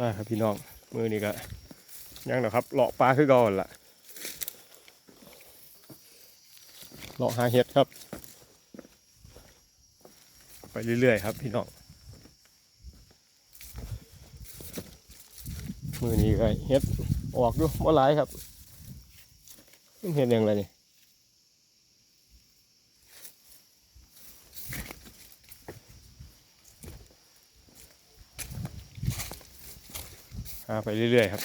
มาครับพี่น้องมือนี่ก็ยังนะครับเลาะปลาคือเก่อนล่ะเลาะหาเห็ดครับ ไปเรื่อยๆครับพี่น้องมือนี้ก็เห็ดออกดูบ่หลายครับมันเห็ดอย่างไรนี่ หาไปเรื่อย ๆ ครับ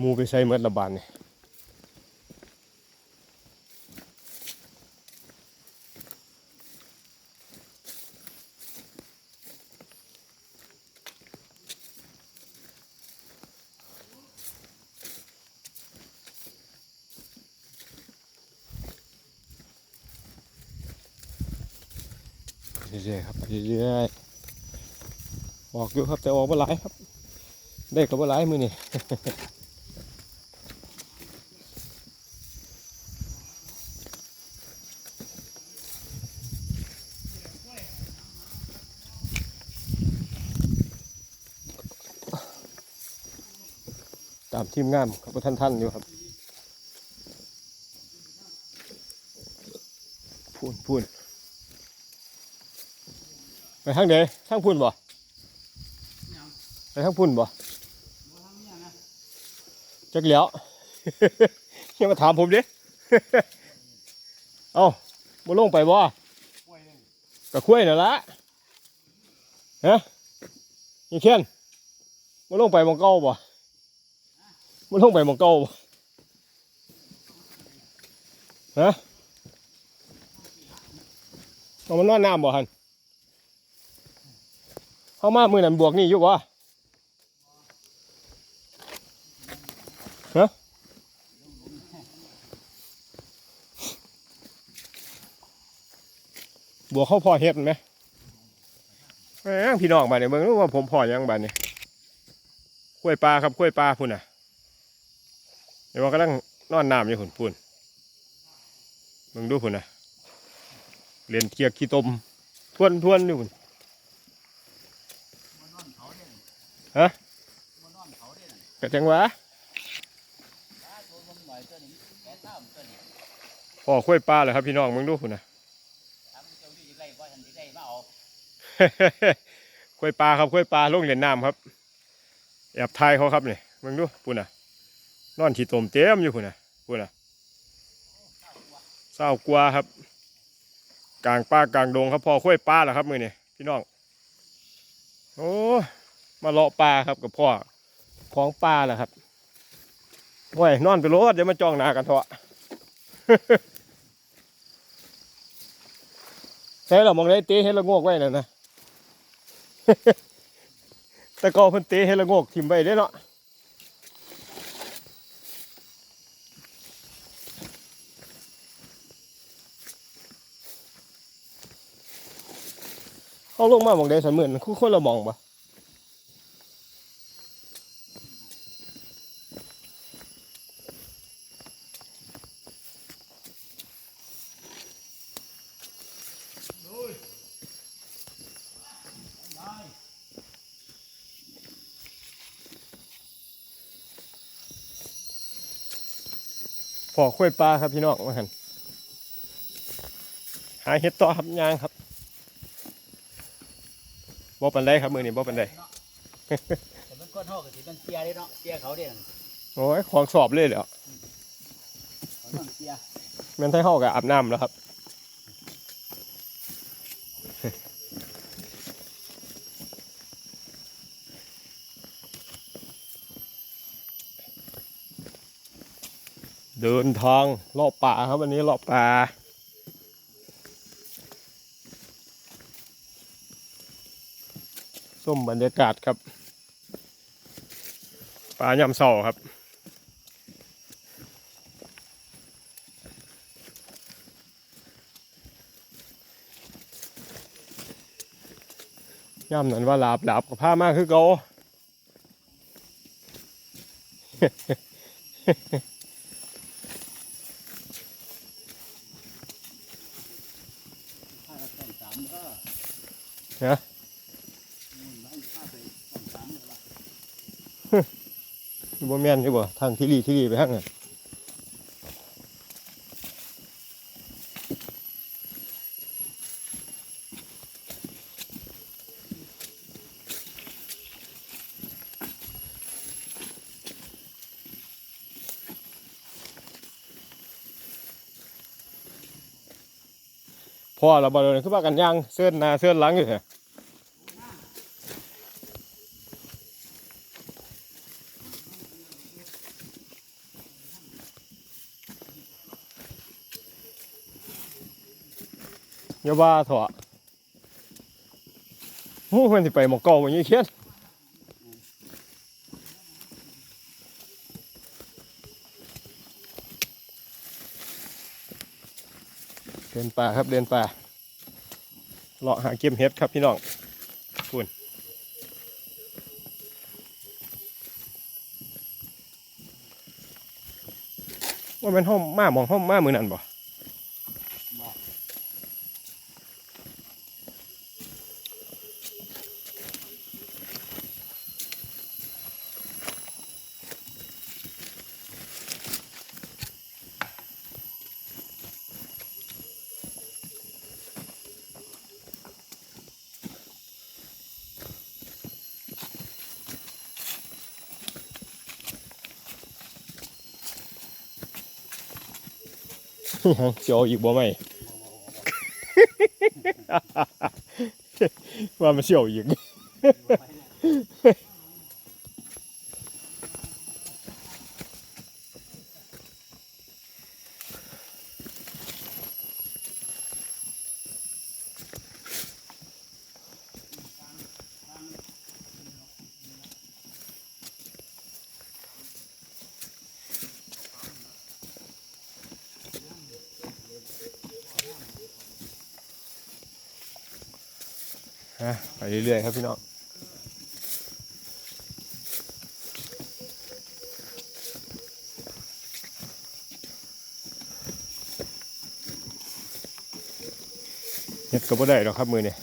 มูไปใช้เมดละบานนี่ เรื่อยๆครับเรื่อยๆออกอยู่ครับแต่ออกมาหลายครับ ได้กับว่าหลายมือนี่ตามทีมงานครับท่านท่านๆอยู่ครับพูนพูน ไปทางเดทางพูนบ่ไปทางพูนบ่จักเหลียวยังมาถามผมดิเอ้าบ่ลงไปบ่กะคุ้ยน่ะละฮะนี่เขียนบ่ลงไปมองเก่าบ่มันลงไปมองเก่าบ่ฮะเอามันนอนน้ำบ่ฮัน เข้ามามือนั้นบวกนี่อยู่บ่ฮะบวกเข้าพอเฮ็ดไหมแหมพี่น้องบ้านเนี่ยเบิ่งรู้ว่าผมพอยังบ้านเนี่ยกล้วยปลาครับกล้วยปลาพุ่นน่ะเดี๋ยวว่ากำลังนอนน้ำอยู่หุ่นปุ่นมึงดูพุ่นนะเรียนเกียกขี้ตมทวนทวนอยู่พุ่น ฮะกระจังวะพ่อคุ้ยปลาเลยครับพี่น้องมึงดูพุ่นะคุ้ยปลาครับคุ้ยปลาลงเหรียญน้ำครับแอบทายเขาครับเนี่ยมึงดูพุ่นนะนอนขี้ตมเต็มอยู่พุ่นน่ะพุ่นน่ะเศร้ากลัวครับ กลางป่ากลางดงครับพอค่อยป้าแล้วครับมือเนี่ยพี่น้อง โอ้ มาเลาะปลาครับกับพ่อของปลาแหละครับโอ้ยนอนไปรถเดี๋ยวมาจ้องหน้ากันเถอะใช่หรอมองได้เตะให้ละโงกไว้น่ะนะแต่ก็เพิ่นเตะให้ละโงกทิ่มไว้ได้เนาะเขาลงมาหมองได้สามหมื่นคู่คนละหมองปะ พอคุยปลาครับพี่น้องว่าหันหาเห็ดต่อครับยางครับบ่ปันไดครับมือนี้บ่ปันไดแต่มันก้อนห่อกับสีเป็นเสียเด้เนาะเสียเขาเด้นั่นโอ้ยของสอบเลยเหรอเขาต้องเสียแม่นไทยเฮากับอาบน้ำแล้วครับ เดินทางเลาะป่าครับวันนี้เลาะป่าส้มบรรยากาศครับป่ายำเสาครับย่ำนั้นว่าหลาบหลาบกับผ้ามากคือเกา เหรออยู่บ่แม่นอยู่บ่ทางที่รีที่รีไปทางน่ย พอเราบ่เลยคือว่ากันย่างเสื้อหน้าเสื้อหลังอยู่เหรออย่าบ้าเถอะโอ้มันสิไปหมองเก่าบ่ยี่เขียน เดินป่าครับเดินป่าเลาะหาเก็บเห็ดครับพี่น้องคุณว่ามันห้องมาหมองห้องมามือนั่นบ่ เสียวอีกบ่ไหมว่ามันเสียวอีก ฮะไปเรื่อยๆครับพี่น้องเฮ็ดก็บ่ได้หรอกครับมือเนี่ย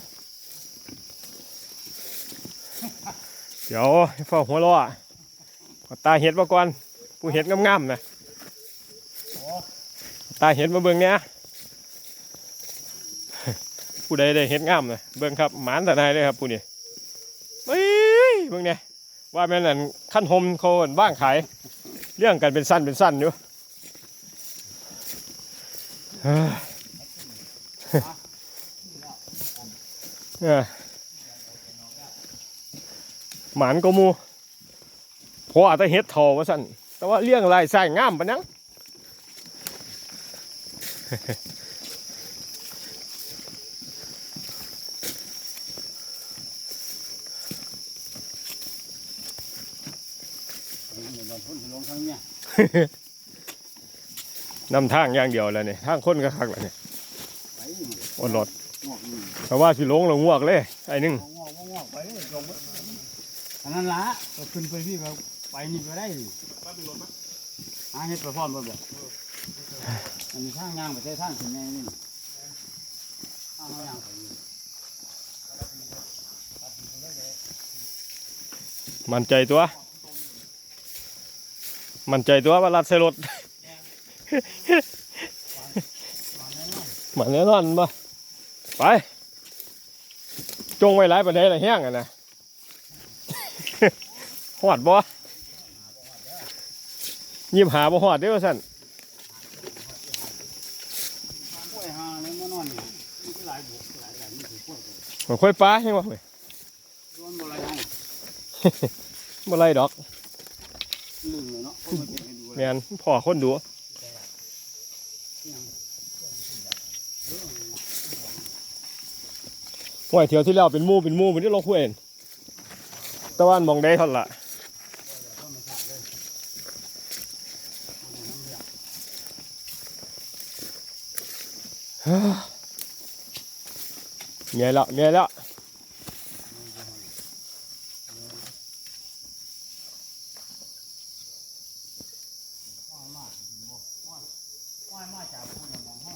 เดี๋ยวเฝ้าหัวล้อตาเห็ดมาก่อนผู้เห็ดงามๆนะตาเห็ดมาเบิ่งเนี่ย ผู้ใดได้เห็ดงามนะเบิ่งครับหมานแต่นายเลยครับผู้นี้เฮ้ยเบิ่งเนี่ยว่าแม่นอั่นขั้นหมเขาอั่นว่างขายเรื่องกันเป็นสั้นเป็นสั้นอยู่ยหมานก็มูพออาจจะเฮ็ดทอว่าสั้นแต่ว่าเลี้ยงลายใส่งามปะนัง ลงทาง เนี้ยนำทางอย่างเดียวแล้วเนี่ยทางคนก็คักแล้วเนี่ยไปอดรถงอกนี่แต่ว่าสิลงแล้วงวกเลยไอ้หนึงงอกงอกไปลงอันนั้นละก็ขึ้นไปพี่ก็ไปนี่ก็ได้ดิหาเฮ็ดไปพร้อมบ่บ่อันนี้ทางย่างไปใช้ทางถึงไงนี่ทางย่างไปนี่มั่นใจตัว มั่นใจตัวว่ารัดใส่รถมันแน่นอนมาไป จงไว้หลายประเด็นละแห้งอะนะหอดบ่ยิบหาบ่หอดเด้อว่าสั่นกล้วยหาแล้วมานอนนี่มันก็หลายบุกหลายหลายมันถือกล้วยไปมันค่อยปลาให้บ่เว้ยรวนบ่หลายให้บ่ไรดอก ลืมเลยเนาะคนมาเก็บให้ดูเลยแมนพ่อคนดูห้วยเที่ยวที่แล้วเป็นมู่เป็นมู่เป็นที่ลงคุยเองตะวันมองได้ทันละเมียล้วเมียล้ว